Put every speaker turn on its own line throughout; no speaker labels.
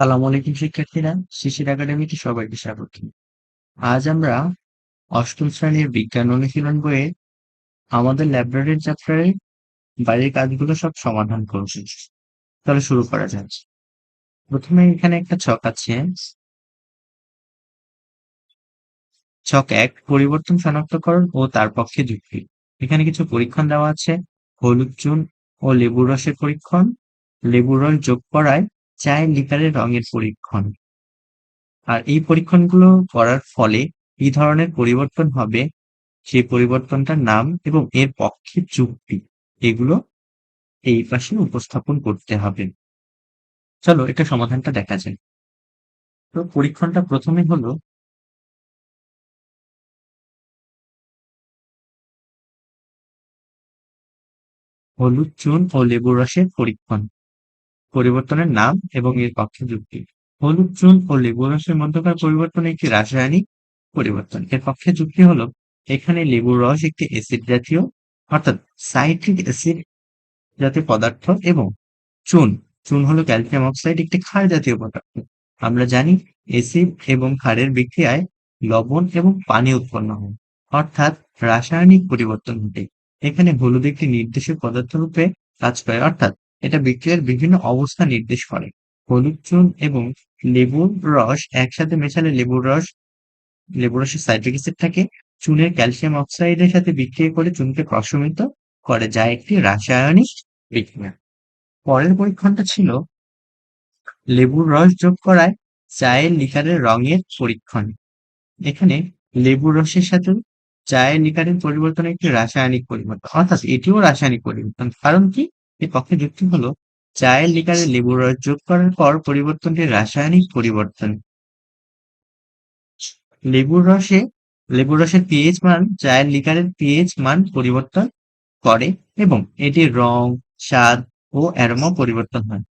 সালামু আলাইকুম শিক্ষার্থীরা, শিশির একাডেমিতে সবাইকে স্বাগত। আজ আমরা অষ্টম শ্রেণির বিজ্ঞান অনুশীলন বইয়ে আমাদের ল্যাবরেটরির চ্যাপ্টারে বাইরের কাজগুলো সব সমাধান করছি। তাহলে শুরু করা যাক। প্রথমে এখানে একটা ছক আছে। ছক এক, পরিবর্তন শনাক্তকরণ ও তার পক্ষে যুক্তি। এখানে কিছু পরীক্ষণ দেওয়া আছে। হলুদ চুন ও লেবুর রসের পরীক্ষণ। লেবুর রস যোগ করায় চায়ের লিটারের রঙের পরীক্ষণ। আর এই পরীক্ষণগুলো করার ফলে কি ধরনের পরিবর্তন হবে সেই পরিবর্তনটার নাম এবং এর পক্ষে যুক্তি এগুলো এই পাশে উপস্থাপন করতে হবে। চলো, এটা সমাধানটা দেখা যায় তো পরীক্ষণটা প্রথমে হলো হলুদ চুন ও লেবুর রসের পরীক্ষণ। পরিবর্তনের নাম এবং এর পক্ষে যুক্তি হলুদ, চুন ও লেবু রসের মধ্যকার পরিবর্তন একটি রাসায়নিক পরিবর্তন। এর পক্ষে যুক্তি হলো, এখানে লেবুর রস একটি অ্যাসিড জাতীয়, অর্থাৎ সাইট্রিক অ্যাসিড জাতীয় পদার্থ এবং চুন। চুন হলো ক্যালসিয়াম অক্সাইড একটি ক্ষার জাতীয় পদার্থ। আমরা জানি অ্যাসিড এবং ক্ষারের বিক্রিয়ায় লবণ এবং পানি উৎপন্ন হয়, অর্থাৎ রাসায়নিক পরিবর্তন ঘটে। এখানে হলুদ একটি নির্দেশক পদার্থ রূপে কাজ করে, অর্থাৎ এটা বিক্রিয়ার বিভিন্ন অবস্থা নির্দেশ করে। হলুদ, চুন এবং লেবুর রস একসাথে মেশালে লেবুর রস, লেবুর রসে সাইট্রিক অ্যাসিড থাকে। চুনের ক্যালসিয়াম অক্সাইডের সাথে বিক্রিয়া করে চুনকে প্রশমিত করে যা একটি রাসায়নিক বিক্রিয়া। পরের পরীক্ষণটা ছিল লেবুর রস যোগ করায় চায়ের লিকারের রঙের পরীক্ষণ। এখানে লেবুর রসের সাথে চায়ের লিকারের পরিবর্তন একটি রাসায়নিক পরিবর্তন, অর্থাৎ এটিও রাসায়নিক পরিবর্তন। কারণ কি? এর পক্ষে যুক্তি হলো চায়ের লিকারে লেবুর রস যোগ করার পর পরিবর্তনটি রাসায়নিক পরিবর্তন। লেবুর রসে, লেবুর রসের পিএইচ মান, চায়ের লিকারের পিএইচ মান পরিবর্তন করে এবং এটির রং, স্বাদ ও অ্যারোমা পরিবর্তন হয়।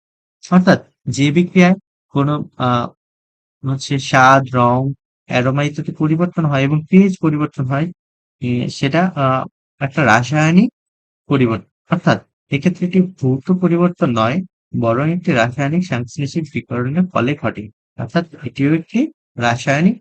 অর্থাৎ যে বিক্রিয়ায় কোনো হচ্ছে স্বাদ, রং অ্যারোমা ইত্যাদি পরিবর্তন হয় এবং পিএইচ পরিবর্তন হয় সেটা একটা রাসায়নিক পরিবর্তন। অর্থাৎ এক্ষেত্রে এটি ভৌত পরিবর্তন নয়, বরং একটি রাসায়নিক সংশ্লেষিক বিকরণের ফলে ঘটে। অর্থাৎ এটিও একটি রাসায়নিক